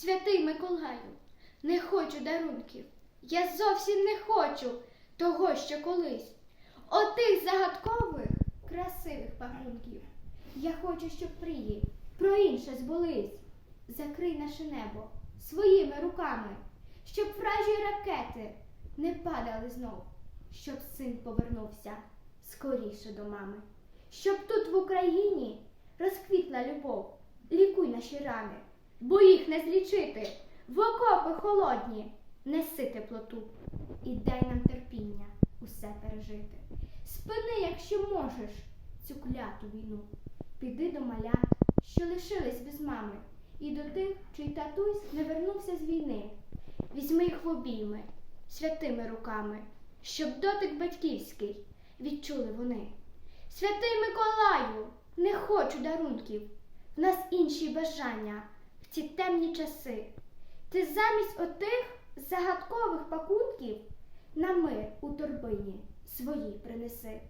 Святий Миколаю, не хочу дарунків. Я зовсім не хочу того, що колись. Отих загадкових, красивих подарунків. Я хочу, щоб мрії про інше збулись. Закрий наше небо своїми руками, щоб вражі ракети не падали знов, щоб син повернувся скоріше до мами, щоб тут в Україні розквітла любов, лікуй наші рани, бо їх не злічити, в окопи холодні, неси теплоту і дай нам терпіння усе пережити. Спини, якщо можеш, цю кляту війну. Піди до малят, що лишились без мами, і до тих, чий татусь не вернувся з війни. Візьми їх в обійми святими руками, щоб дотик батьківський відчули вони. Святий Миколаю, не хочу дарунків, в нас інші бажання ці темні часи. Ти замість отих загадкових пакунків на мир у торбині свої принеси.